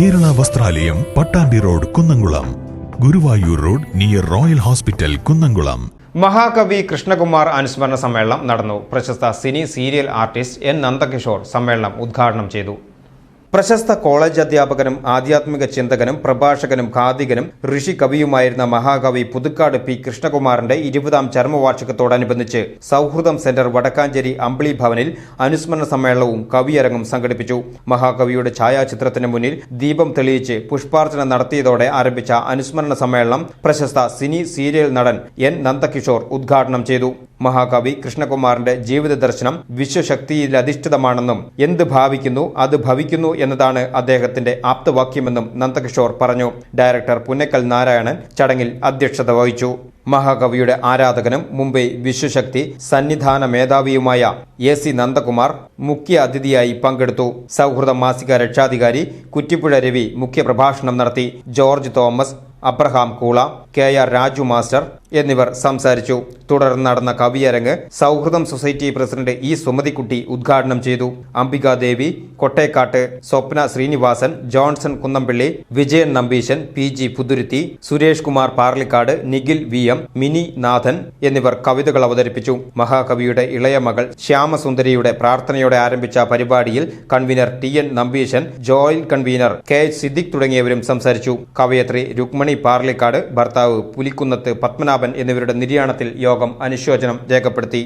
ദേവാലയം Pattambi road Kunnamkulam. Guruvayur road near Royal Hospital Kunnamkulam. മഹാകവി കൃഷ്ണകുമാർ അനുസ്മരണ സമ്മേളനം നടന്നു. പ്രശസ്ത cine serial artist N Nandakishore സമ്മേളനം ഉദ്ഘാടനം ചെയ്തു. പ്രശസ്ത കോളേജ് അധ്യാപകനും ആധ്യാത്മിക ചിന്തകനും പ്രഭാഷകനും ഖാദികനും ഋഷി കവിയുമായിരുന്ന മഹാകവി പുതുക്കാട് പി കൃഷ്ണകുമാറിന്റെ ഇരുപതാം ചരമവാർഷികത്തോടനുബന്ധിച്ച് സൗഹൃദം സെന്റർ വടക്കാഞ്ചേരി അമ്പിളി ഭവനിൽ അനുസ്മരണ സമ്മേളനവും കവിയരങ്ങും സംഘടിപ്പിച്ചു. മഹാകവിയുടെ ഛായാചിത്രത്തിന് മുന്നിൽ ദീപം തെളിയിച്ച് പുഷ്പാർച്ചന നടത്തിയതോടെ ആരംഭിച്ച അനുസ്മരണ സമ്മേളനം പ്രശസ്ത സിനി സീരിയൽ നടൻ എൻ നന്ദകിഷോർ ഉദ്ഘാടനം ചെയ്തു. മഹാകവി കൃഷ്ണകുമാറിന്റെ ജീവിത ദർശനം വിശ്വശക്തിയിൽ അധിഷ്ഠിതമാണെന്നും എന്ത് ഭാവിക്കുന്നു അത് ഭവിക്കുന്നു എന്നതാണ് അദ്ദേഹത്തിന്റെ ആപ്തവാക്യമെന്നും നന്ദകിഷോർ പറഞ്ഞു. ഡയറക്ടർ പുന്നക്കൽ നാരായണൻ ചടങ്ങിൽ അധ്യക്ഷത വഹിച്ചു. മഹാകവിയുടെ ആരാധകനും മുംബൈ വിശ്വശക്തി സന്നിധാന മേധാവിയുമായ എ സി നന്ദകുമാർ മുഖ്യ അതിഥിയായി പങ്കെടുത്തു. സൗഹൃദ മാസിക രക്ഷാധികാരി കുറ്റിപ്പുഴ രവി മുഖ്യപ്രഭാഷണം നടത്തി. George Thomas Abraham Koola K R Raju master എന്നിവർ സംസാരിച്ചു. തുടർന്ന് നടന്ന കവിയരങ്ങ് സൗഹൃദം സൊസൈറ്റി പ്രസിഡന്റ് ഇ സുമതിക്കുട്ടി ഉദ്ഘാടനം ചെയ്തു. Ambikadevi Kottekkat Swapna Sreenivasan Johnson Kunnampilly Vijayan Nambeesan P G Puthuruthy Suresh Kumar Parlikkad Nikhil V M Mini Nathan എന്നിവർ കവിതകൾ അവതരിപ്പിച്ചു. മഹാകവിയുടെ ഇളയ മകൾ ശ്യാമസുന്ദരിയുടെ പ്രാർത്ഥനയോടെ ആരംഭിച്ച പരിപാടിയിൽ കൺവീനർ ടി എൻ നമ്പീശൻ ജോയിൽ കൺവീനർ കെ സിദ്ദിഖ് തുടങ്ങിയവരും സംസാരിച്ചു. കവയത്രി രുക്മണി പാർലിക്കാട് ഭർത്താവ് പുലിക്കുന്നത്ത് പത്മനാഭൻ എന്നിവരുടെ നിര്യാണത്തിൽ യോഗം അനുശോചനം രേഖപ്പെടുത്തി.